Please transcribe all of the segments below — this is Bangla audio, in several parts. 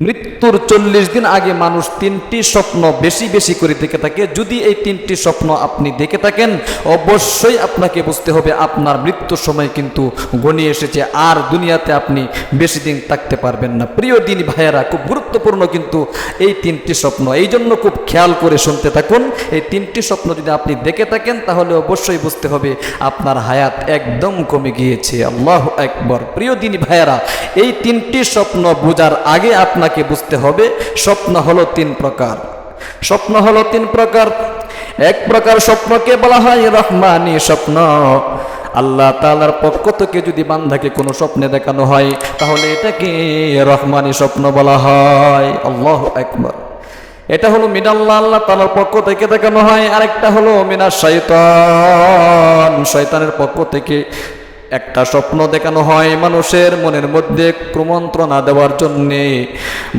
মৃত্যুর চল্লিশ দিন আগে মানুষ তিনটি স্বপ্ন বেশি বেশি করে দেখে থাকে। যদি এই তিনটি স্বপ্ন আপনি দেখে থাকেন, অবশ্যই আপনাকে বুঝতে হবে আপনার মৃত্যুর সময় কিন্তু গণিয়ে এসেছে। আর দুনিয়াতে আপনি বেশি দিন থাকতে পারবেন না। প্রিয় দিন ভাইয়েরা, খুব গুরুত্বপূর্ণ কিন্তু এই তিনটি স্বপ্ন। এই জন্য খুব খেয়াল করে শুনতে থাকুন, এই তিনটি স্বপ্ন যদি আপনি দেখে থাকেন, তাহলে অবশ্যই বুঝতে হবে আপনার হায়াত একদম কমে গিয়েছে। আল্লাহ একবার প্রিয় দিনী ভাইয়েরা, এই তিনটি স্বপ্ন বোঝার আগে আপনাকে বুঝতে হবে, স্বপ্ন হলো তিন প্রকার। স্বপ্ন হলো তিন প্রকার। এক প্রকার স্বপ্নকে বলা হয় রহমানি স্বপ্ন। আল্লাহ তালার পক্ষ থেকে যদি বান্ধাকে কোনো স্বপ্নে দেখানো হয়, তাহলে এটাকে রহমানি স্বপ্ন বলা হয়। আল্লাহ একবার এটা হলো মিনাল্লা আল্লাহ তালার পক্ষ থেকে দেখানো হয়। আরেকটা হলো মিনার শয়তান শয়তানের পক্ষ থেকে একটা স্বপ্ন দেখানো হয় মানুষের মনের মধ্যে কুমন্ত্রণা দেওয়ার জন্যে।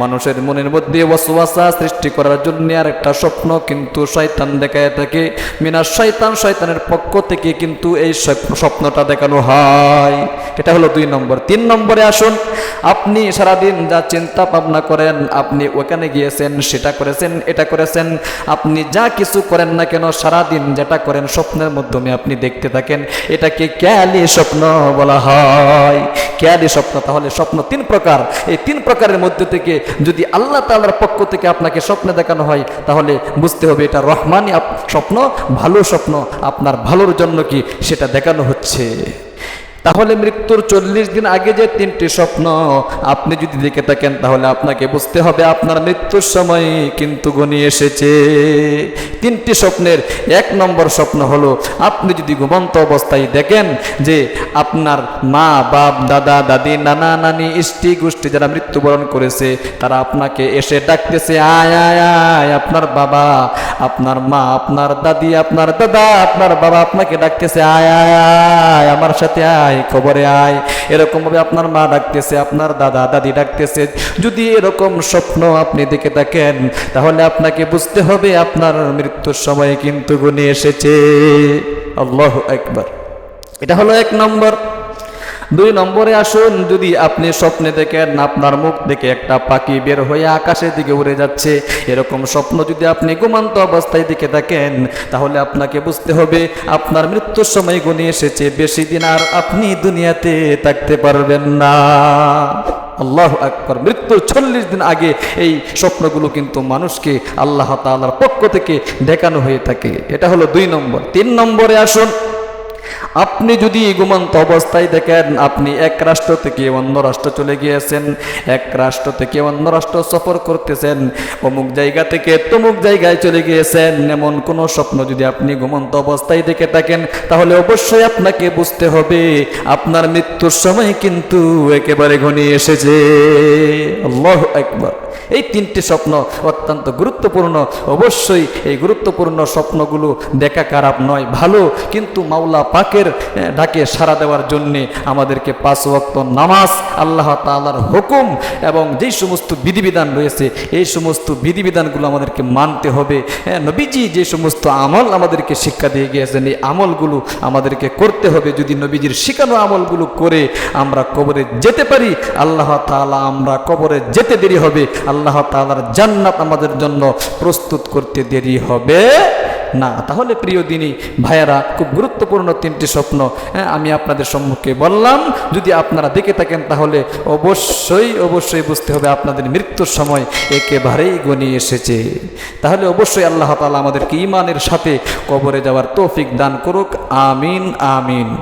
মানুষের মনের মধ্যে ওয়াসওয়াসা সৃষ্টি করার জন্য আর একটা স্বপ্ন কিন্তু শয়তান দেখায় থাকে। মিনার শয়তান শয়তানের পক্ষ থেকে কিন্তু এই স্বপ্নটা দেখানো হয়। এটা হলো দুই নম্বর। তিন নম্বরে আসুন, আপনি সারাদিন যা চিন্তা ভাবনা করেন, আপনি ওখানে গিয়েছেন, সেটা করেছেন, এটা করেছেন, আপনি যা কিছু করেন না কেন, সারাদিন যেটা করেন, স্বপ্নের মাধ্যমে আপনি দেখতে থাকেন। এটাকে ক্যালি স্বপ্ন বলা হয়। ক্যালি স্বপ্ন, তাহলে স্বপ্ন তিন প্রকার। এই তিন প্রকারের মধ্যে থেকে যদি আল্লাহ তাআলার পক্ষ থেকে আপনাকে স্বপ্নে দেখানো হয়, তাহলে বুঝতে হবে এটা রহমানি আপ- স্বপ্ন, ভালো স্বপ্ন। আপনার ভালোর জন্য কি সেটা দেখানো হচ্ছে? তাহলে মৃত্যুর চল্লিশ দিন আগে যে তিনটি স্বপ্ন, আপনি যদি দেখে থাকেন তাহলে আপনাকে বুঝতে হবে আপনার মৃত্যুর সময় কিন্তু গনি এসেছে। তিনটি স্বপ্নের, এক নম্বর স্বপ্ন হলো, আপনি যদি ঘুমন্ত অবস্থায় দেখেন যে আপনার মা, বাপ, দাদা, দাদি, নানা, নানি ইষ্টি গোষ্ঠী যারা মৃত্যুবরণ করেছে, তারা আপনাকে এসে ডাকতেছে, আয় আয় আয়, আপনার বাবা, আপনার মা, আপনার দাদি, আপনার দাদা, আপনার বাবা আপনাকে ডাকতেছে, আয় আয় আয়, আমার সাথে আয় খবরে আয়। এরকম ভাবে আপনার মা ডাকতেছে, আপনার দাদা, দাদি ডাকতেছে। যদি এরকম স্বপ্ন আপনি দেখে থাকেন, তাহলে আপনাকে বুঝতে হবে আপনার মৃত্যুর সময় কিন্তু গুনে এসেছে। আল্লাহ একবার এটা হলো এক নম্বর। দুই নম্বরে আসুন, যদি আপনি স্বপ্নে দেখেন, আপনার মুখ থেকে একটা পাখি বের হয়ে আকাশের দিকে উড়ে যাচ্ছে। এরকম স্বপ্ন যদি আপনি ঘুমান্ত অবস্থায় দিকে থাকেন, তাহলে আপনাকে বুঝতে হবে, আপনার মৃত্যুর সময় গুনে এসেছে, বেশি দিন আর আপনি দুনিয়াতে থাকতে পারবেন না। আল্লাহ আকবর, মৃত্যুর চল্লিশ দিন আগে এই স্বপ্নগুলো কিন্তু মানুষকে আল্লাহ তাআলার পক্ষ থেকে দেখানো হয়ে থাকে। এটা হলো দুই নম্বর। তিন নম্বরে আসুন আপনি যদি ঘুমন্ত অবস্থায় দেখেন, আপনি এক রাষ্ট্র থেকে অন্য রাষ্ট্র চলে গিয়েছেন, এক রাষ্ট্র থেকে অন্য রাষ্ট্র সফর করতেছেন, অমুক জায়গা থেকে তমুক জায়গায় চলে গিয়েছেন, এমন কোনো স্বপ্ন যদি আপনি ঘুমন্ত অবস্থায় দেখে থাকেন, তাহলে অবশ্যই আপনাকে বুঝতে হবে, আপনার মৃত্যুর সময় কিন্তু একেবারে ঘনিয়ে এসেছে। আল্লাহ একবার এই তিনটি স্বপ্ন অত্যন্ত গুরুত্বপূর্ণ। অবশ্যই এই গুরুত্বপূর্ণ স্বপ্নগুলো দেখা খারাপ নয়, ভালো, কিন্তু মাওলা পাকের আহ, ডাকে সাড়া দেওয়ার জন্যে আমাদেরকে পাঁচ ওয়াক্ত নামাজ আল্লাহ তাআলার হুকুম এবং যেই সমস্ত বিধিবিধান রয়েছে এই সমস্ত বিধিবিধানগুলো আমাদেরকে মানতে হবে। হ্যাঁ, নবীজি যে সমস্ত আমল আমাদেরকে শিক্ষা দিয়ে গিয়েছেন এই আমলগুলো আমাদেরকে করতে হবে। যদি নবীজির শিখানো আমলগুলো করে আমরা কবরে যেতে পারি আল্লাহ তাআলা আমরা কবরে যেতে দেরি হবে। আল্লাহ তাআলার জান্নাত আমাদের জন্য প্রস্তুত করতে দেরি হবে। না। তাহলে প্রিয় দিনী, ভাইয়ারা, খুব গুরুত্বপূর্ণ তিনটি স্বপ্ন হ্যাঁ আমি আপনাদের সম্মুখে বললাম। যদি আপনারা দেখে থাকেন, তাহলে অবশ্যই অবশ্যই বুঝতে হবে আপনাদের মৃত্যুর সময় একেবারেই গনিয়ে এসেছে। তাহলে অবশ্যই আল্লাহ তালা আমাদেরকে ইমানের সাথে কবরে যাওয়ার তৌফিক দান করুক। আমিন আমিন।